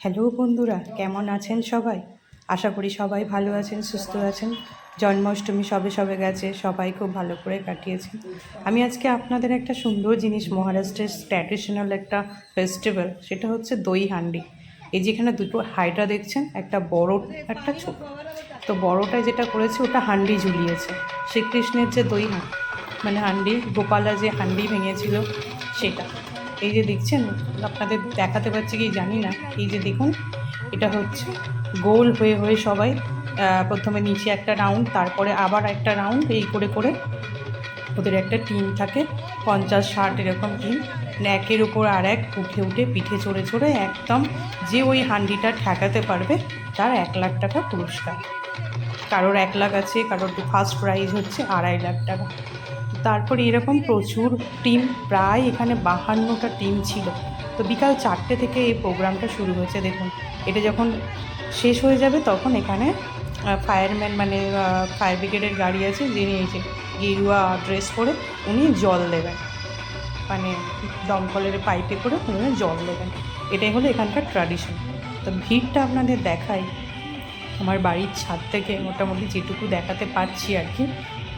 Hello বন্ধুরা, কেমন আছেন সবাই? আশা করি সবাই ভালো আছেন, সুস্থ আছেন। জন্মাষ্টমী সবে সবে গেছে, সবাই খুব ভালো করে কাটিয়েছেন আমি আজকে আপনাদের একটা সুন্দর জিনিস, মহারাষ্ট্রের ট্র্যাডিশনাল একটা ফেস্টিভ্যাল, সেটা হচ্ছে দই হান্ডি। এই যেখানে দুটো হাইড্রা দেখছেন, একটা বড়, একটা ছোট। তো বড়টা যেটা করেছে, ওটা হান্ডি ঝুলিয়েছে। শ্রীকৃষ্ণের যে দই মানে হান্ডি গোপালা যে হান্ডি ভেঙেছিল, সেটা। এই যে দেখছেন, আপনাদের দেখাতে পারছি কি জানি না। এই যে দেখুন, এটা হচ্ছে গোল হয়ে হয়ে সবাই প্রথমে নিচে একটা রাউন্ড তারপরে আবার একটা রাউন্ড এই করে করে ওদের একটা টিম থাকে, পঞ্চাশ, ষাট এরকম টিম একের উপর আর এক উঠে উঠে, পিঠে চড়ে চড়ে একদম যে ওই হান্ডিটা ঠেকাতে পারবে, তার এক লাখ টাকা পুরস্কার। কারোর এক লাখ আছে, কারোর ফার্স্ট প্রাইজ হচ্ছে আড়াই লাখ টাকা। তারপরে এরকম প্রচুর টিম প্রায় এখানে বাহান্নটা টিম ছিল। তো বিকাল চারটে থেকে এই প্রোগ্রামটা শুরু হয়েছে, দেখুন। এটা যখন শেষ হয়ে যাবে, তখন এখানে ফায়ারম্যান মানে ফায়ার ব্রিগেডের গাড়ি আছে, যিনি এই যে গেরুয়া ড্রেস পরে, উনি জল দেবেন। মানে দমকলের পাইপে করে উনি জল দেবেন। এটাই হলো এখানকার ট্র্যাডিশন তো ভিড়টা আপনাদের দেখাই। আমার বাড়ির ছাদ থেকে মোটামুটি যেটুকু দেখাতে পারছি আর কি।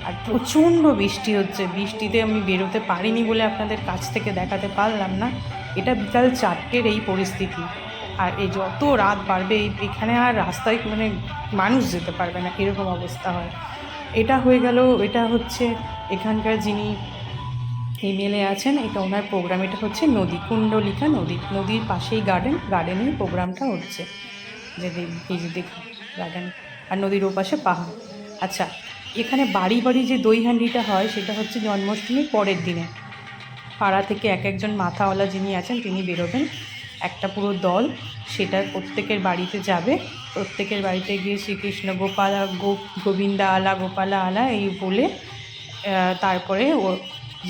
আর প্রচণ্ড বৃষ্টি হচ্ছে। বৃষ্টিতে আমি বেরোতে পারিনি বলে আপনাদের কাছ থেকে দেখাতে পারলাম না। এটা বিকাল চারটের এই পরিস্থিতি। আর এই যত রাত বাড়বে, এখানে আর রাস্তায় মানে মানুষ যেতে পারবে না। এরকম অবস্থা হয়। এটা হয়ে গেল, এটা হচ্ছে এখানকার যিনি এমএলএ আছেন, এটা ওনার প্রোগ্রাম এটা হচ্ছে নদী কুণ্ডলিকা নদী, নদীর পাশেই গার্ডেন গার্ডেনেই প্রোগ্রামটা হচ্ছে। যে এই গার্ডেন আর নদীর ওপাশে পাহাড়। আচ্ছা এখানে বাড়ি বাড়ি যে দই হান্ডিটা হয়, সেটা হচ্ছে জন্মাষ্টমীর পরের দিনে। পাড়া থেকে এক একজন মাথাওয়ালা যিনি আছেন, তিনি বেরোবেন। একটা পুরো দল সেটা প্রত্যেকের বাড়িতে যাবে। প্রত্যেকের বাড়িতে গিয়ে শ্রীকৃষ্ণ গোপালা, গো, গোবিন্দা আলা, গোপালা আলা, এই বলে তারপরে ও,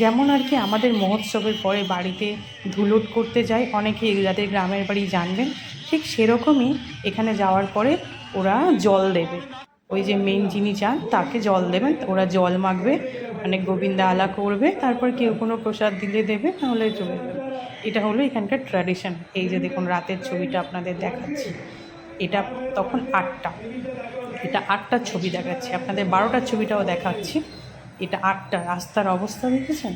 যেমন আর কি আমাদের মহোৎসবের পরে বাড়িতে ধুলোট করতে যায় অনেকে যাদের গ্রামের বাড়ি জানবেন, ঠিক সেরকমই এখানে যাওয়ার পরে ওরা জল দেবে। ওই যে মেন যিনি যান, তাকে জল দেবেন। ওরা জল মাখবে মানে গোবিন্দা আলা করবে, তারপর কেউ কোনো প্রসাদ দিলে দেবে নাহলে চলে যাবে। এটা হলো এখানকার ট্র্যাডিশন এই যে দেখুন, রাতের ছবিটা আপনাদের দেখাচ্ছি। এটা তখন আটটা। এটা আটটার ছবি দেখাচ্ছি। আপনাদের বারোটার ছবিটাও দেখাচ্ছি। এটা আটটা। রাস্তার অবস্থা দেখেছেন?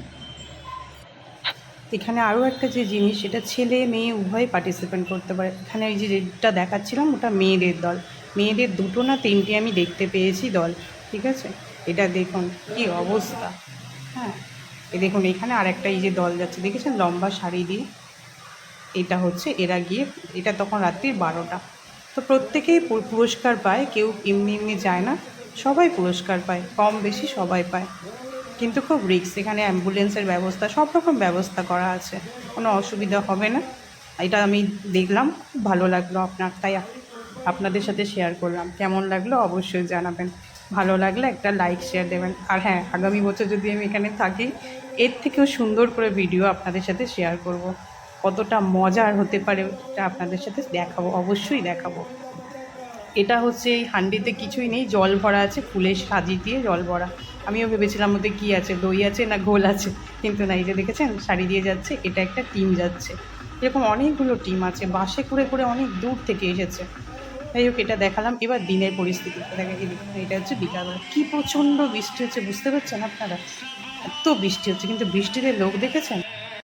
এখানে আরও একটা যে জিনিস এটা ছেলে মেয়ে উভয় পার্টিসিপেট করতে পারে। এখানে এই যে যেটা দেখাচ্ছিলাম, ওটা মেয়েদের দল। মেয়েদের দুটো না তিনটে আমি দেখতে পেয়েছি দল, ঠিক আছে? এটা দেখুন, কি অবস্থা। হ্যাঁ এ দেখুন, এখানে আর একটা এই যে দল যাচ্ছে, দেখেছেন? লম্বা শাড়ি দিয়ে। এটা হচ্ছে এরা গিয়ে, এটা তখন রাত্রির বারোটা। তো প্রত্যেকেই পুরস্কার পায়, কেউ এমনি এমনি যায় না। সবাই পুরস্কার পায়, কম বেশি সবাই পায়। কিন্তু খুব রিস্ক, এখানে অ্যাম্বুলেন্সের ব্যবস্থা, সব রকম ব্যবস্থা করা আছে। কোনো অসুবিধা হবে না। এটা আমি দেখলাম, খুব ভালো লাগল আপনার, তাই আপনাদের সাথে শেয়ার করলাম। কেমন লাগল অবশ্যই জানাবেন। ভালো লাগলে একটা লাইক শেয়ার দেবেন। আর হ্যাঁ আগামী বছর যদি আমি এখানে থাকি, এর থেকেও সুন্দর করে ভিডিও আপনাদের সাথে শেয়ার করব। কতটা মজার হতে পারে এটা আপনাদের সাথে দেখাবো, অবশ্যই দেখাবো। এটা হচ্ছে এই হান্ডিতে কিছুই নেই, জল ভরা আছে, ফুলের সাজি দিয়ে জল ভরা। আমিও ভেবেছিলাম মধ্যে কী আছে, দই আছে না ঘোল আছে, কিন্তু না, এই যে দেখেছেন, শাড়ি দিয়ে যাচ্ছে, এটা একটা টিম যাচ্ছে। এরকম অনেকগুলো টিম আছে, বাসে করে করে অনেক দূর থেকে এসেছে। যাই হোক, এটা দেখালাম। এবার দিনের পরিস্থিতি। দেখা কি দেখুন এটা হচ্ছে বিকালবেলা। কী প্রচণ্ড বৃষ্টি হচ্ছে, বুঝতে পারছেন আপনারা? এত বৃষ্টি হচ্ছে, কিন্তু বৃষ্টিতে লোক দেখেছেন?